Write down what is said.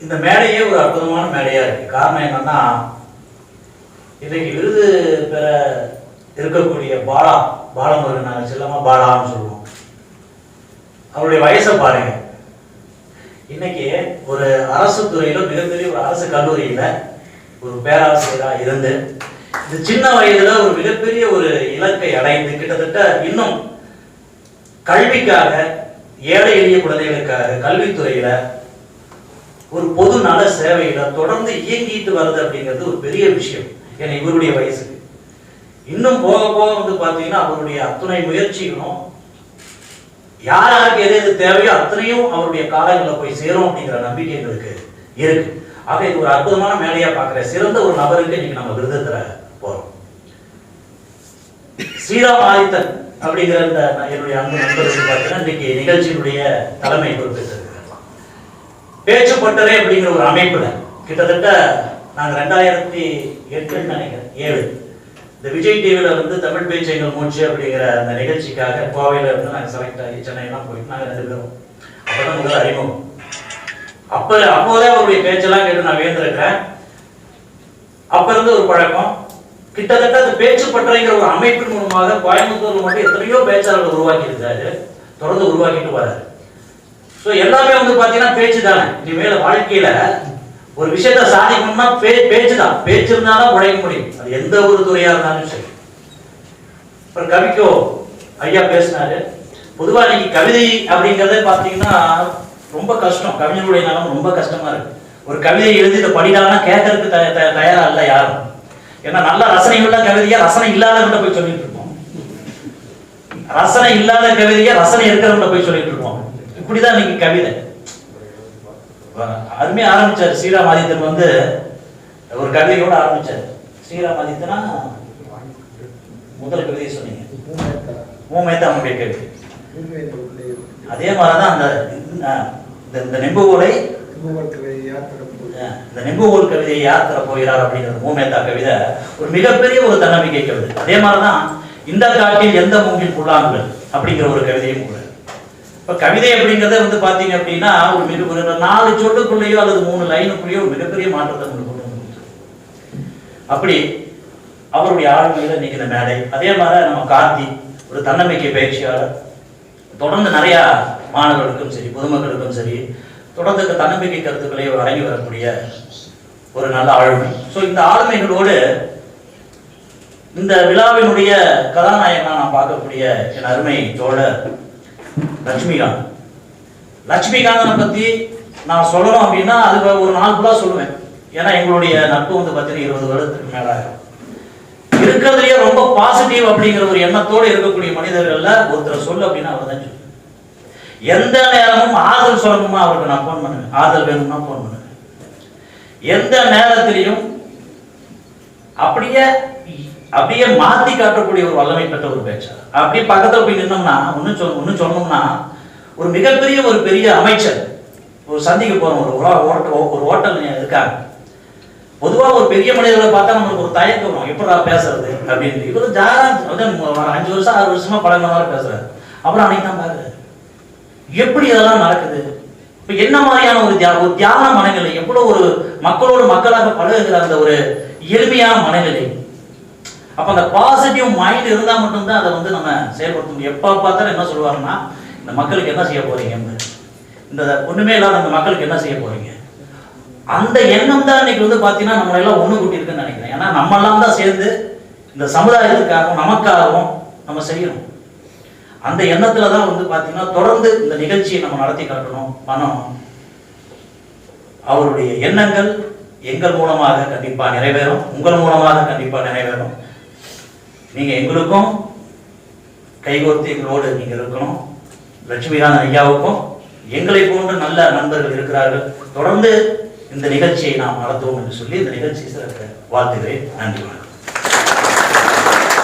இந்த மேடையே ஒரு அற்புதமான மேடையா இருக்கு. காரணம் என்னன்னா இன்றைக்கு விருது பெற இருக்கக்கூடிய பாலா பாலமுருகன் நாங்கள் செல்லமா பாலான்னு சொல்லுவோம். அவருடைய வயசை பாருங்க. இன்னைக்கு ஒரு அரசு துறையில மிகப்பெரிய ஒரு அரசு கல்லூரியில ஒரு பேராசிரியராக இருந்து இந்த சின்ன வயதுல ஒரு மிகப்பெரிய ஒரு இலக்கை அடைந்து கிட்டத்தட்ட இன்னும் கல்விக்காக ஏழை எளிய குழந்தைகளுக்காக கல்வித்துறையில ஒரு பொது நல சேவையில தொடர்ந்து இயங்கிட்டு வருது அப்படிங்கிறது ஒரு பெரிய விஷயம். ஏன்னா இவருடைய வயசுக்கு இன்னும் போக போக வந்து பார்த்தீங்கன்னா அவருடைய அத்துணை முயற்சிகளும் யார் யாருக்கு எது எது தேவையோ அத்தனையும் அவருடைய காலங்களில் போய் சேரும் அப்படிங்கிற நம்பிக்கை எங்களுக்கு இருக்கு. ஆக இது ஒரு அற்புதமான மேடையா பார்க்கிறேன். சிறந்த ஒரு நபருக்கு இன்னைக்கு நம்ம விருது தர போறோம். ஸ்ரீராம் ஆதித்தன் அப்படிங்கிற இந்த என்னுடைய அன்பு நண்பருக்கு பார்த்தீங்கன்னா இன்னைக்கு நிகழ்ச்சியினுடைய தலைமை பொறுப்பேற்றிருக்கிறார் பேச்சு பட்டறை அப்படிங்கிற ஒரு அமைப்புல கிட்டத்தட்ட நாங்கள் ரெண்டாயிரத்தி எட்டுன்னு நினைக்கிறேன் ஏழு. இந்த விஜய் டிவியில் வந்து தமிழ் பேச்சைகள் மூச்சு அப்படிங்கிற அந்த நிகழ்ச்சிக்காக கோவையில இருந்து நாங்கள் செலக்ட் ஆகி சென்னையெல்லாம் போயிட்டு நாங்கள் ரெண்டு பேரும். அப்பதான் முதல் அறிமுகம். அப்ப அப்போதே அவருடைய பேச்செல்லாம் கேட்டு நான் வேந்திருக்கிறேன் அப்ப இருந்து ஒரு பழக்கம். கிட்டத்தட்ட அந்த பேச்சு பற்றைங்கிற ஒரு அமைப்பின் மூலமாக கோயம்புத்தூர்ல மட்டும் எத்தனையோ பேச்சாளர்கள் உருவாக்கி இருக்காரு தொடர்ந்து உருவாக்கிட்டு வராரு ஸோ எல்லாமே வந்து பார்த்தீங்கன்னா பேச்சு தானே இனிமேல வாழ்க்கையில ஒரு விஷயத்த சாதிக்கணும்னா பே பேச்சு தான் பேச்சு இருந்தாலும் உழைக்க முடியும். அது எந்த ஒரு துறையா இருந்தாலும் சரி. அப்புறம் கவிக்கோ ஐயா பேசினாரு. பொதுவாக இன்னைக்கு கவிதை அப்படிங்கிறத பார்த்தீங்கன்னா ரொம்ப கஷ்டம். கவிஞருடைய நிலம் ரொம்ப கஷ்டமா இருக்கு. ஒரு கவிதை எழுதி இதை படிடான்னா கேட்கறதுக்கு த- தயாரா இல்லை யாரும். ஏன்னா நல்ல ரசனை உள்ள கவிதையா ரசனை இல்லாதவங்கிட்ட போய் சொல்லிட்டு இருப்போம். ரசனை இல்லாத கவிதையா ரசனை இருக்கிறவங்கிட்ட போய் சொல்லிட்டு இருப்போம். இப்படிதான் இன்னைக்கு கவிதை. அருமையா ஆரம்பிச்சார் ஸ்ரீராம் ஆதித்தன் வந்து ஒரு கவிதையோட ஆரம்பிச்சார். ஸ்ரீராம் ஆதித்தனா முதல் கவிதையை சொன்னீங்க. மூமேத்தா அவனுடைய கவிதை அதே மாதிரிதான் அந்த இந்த- இந்த- இந்த நெம்புகோலை இந்த நெம்புகோல் கவிதையை யார் தர போகிறார் அப்படிங்கிறது மூமேத்தா கவிதை ஒரு மிகப்பெரிய ஒரு தன்னம்பிக்கை கவிதை. அதே மாதிரிதான் இந்த காட்டில் எந்த மூங்கில் புல்லாங்குழல் அப்படிங்கிற ஒரு கவிதையும் கூட. இப்போ கவிதை அப்படிங்கிறத வந்து பார்த்தீங்க அப்படின்னா ஒரு மிக ஒரு நாலு சொட்டுக்குள்ளேயோ அல்லது மூணு லைனுக்குள்ளேயோ ஒரு மிகப்பெரிய மாற்றத்தை கொண்டு கொண்டு வந்து அப்படி அவருடைய ஆளுமையில் நிற்கிற மேடை அதே மாதிரி நம்ம கார்த்தி ஒரு தன்னம்பிக்கை பயிற்சியாளர். தொடர்ந்து நிறையா மாணவர்களுக்கும் சரி பொதுமக்களுக்கும் சரி தொடர்ந்து தன்னம்பிக்கை கருத்துக்களை வழங்கி வரக்கூடிய ஒரு நல்ல ஆளுமை. ஸோ இந்த ஆளுமைகளோடு இந்த விழாவினுடைய கதாநாயகனாக நான் பார்க்கக்கூடிய என் அருமை தோழர் லட்சுமிகாந்த் லட்சுமிகாந்தனை பத்தி நான் சொல்லணும் அப்படின்னா அது ஒரு நாள் ஃபுல்லாக சொல்லுவேன். ஏன்னா எங்களுடைய நட்பு வந்து பார்த்தீங்கன்னா இருபது வருடத்துக்கு மேல ஆகும். இருக்கிறதுலயே ரொம்ப பாசிட்டிவ் அப்படிங்கிற ஒரு எண்ணத்தோடு இருக்கக்கூடிய மனிதர்கள்ல ஒருத்தர் சொல்லு அப்படின்னா அவர் தான் எந்த நேரமும் ஆதல் சொல்லணுமா அவருக்கு நான் ஃபோன் பண்ணுவேன். ஆதல் வேணும்னா ஃபோன் பண்ணுவேன். எந்த நேரத்திலையும் அப்படியே அப்படியே மாத்தி காட்டக்கூடிய ஒரு வல்லமை பெற்ற ஒரு பேச்சாளர் அப்படியே பக்கத்தில் போய் நின்னோம்னா ஒன்னும் சொல் ஒன்னும் சொன்னோம்னா ஒரு மிகப்பெரிய ஒரு பெரிய அமைச்சர் ஒரு சந்திக்க போறோம் ஒரு ஹோட்டல் ஓட்ட ஒரு ஹோட்டல் இருக்காங்க பொதுவாக ஒரு பெரிய மனிதர்களை பார்த்தா நம்மளுக்கு ஒரு தயக்கம் வரும். எப்படா பேசுறது அப்படின்னு. இவரு ஜாரா ஒரு அஞ்சு வருஷம் ஆறு வருஷமா பழகினவரை பேசுறாரு. அப்புறம் அன்னைக்கு தான் பாக்குறாரு எப்படி இதெல்லாம் நடக்குது? இப்ப என்ன மாதிரியான ஒரு தியா ஒரு தியான மனநிலை எவ்வளவு ஒரு மக்களோடு மக்களாக பழகுகிற அந்த ஒரு எளிமையான மனநிலை. அப்போ அந்த பாசிட்டிவ் மைண்ட் இருந்தால் மட்டும்தான் அதை வந்து நம்ம செயல்படுத்த முடியும். எப்போ பார்த்தாலும் என்ன சொல்லுவாங்கன்னா இந்த மக்களுக்கு என்ன செய்ய போறீங்க இந்த ஒன்றுமே இல்லாத அந்த மக்களுக்கு என்ன செய்ய போறீங்க? அந்த எண்ணம் தான் இன்னைக்கு வந்து பார்த்தீங்கன்னா நம்மளை எல்லாம் ஒண்ணு கூட்டி இருக்குன்னு நினைக்கிறேன். ஏன்னா நம்ம எல்லாம் தான் சேர்ந்து இந்த சமுதாயத்துக்காகவும் நமக்காகவும் நம்ம செய்யணும். அந்த எண்ணத்துல தான் வந்து பார்த்தீங்கன்னா தொடர்ந்து இந்த நிகழ்ச்சியை நம்ம நடத்தி காட்டணும் பண்ணணும். அவருடைய எண்ணங்கள் எங்கள் மூலமாக கண்டிப்பாக நிறைவேறும் உங்கள் மூலமாக கண்டிப்பாக நிறைவேறும். நீங்க எங்களுக்கும் கைகோர்த்து எங்களோடு நீங்க இருக்கணும். லட்சுமிகாந்த் ஐயாவுக்கும் எங்களை போன்ற நல்ல நண்பர்கள் இருக்கிறார்கள். தொடர்ந்து இந்த நிகழ்ச்சியை நாம் நடத்துவோம் என்று சொல்லி இந்த நிகழ்ச்சி சிறக்க வாழ்த்துகிறேன். நன்றி வணக்கம்.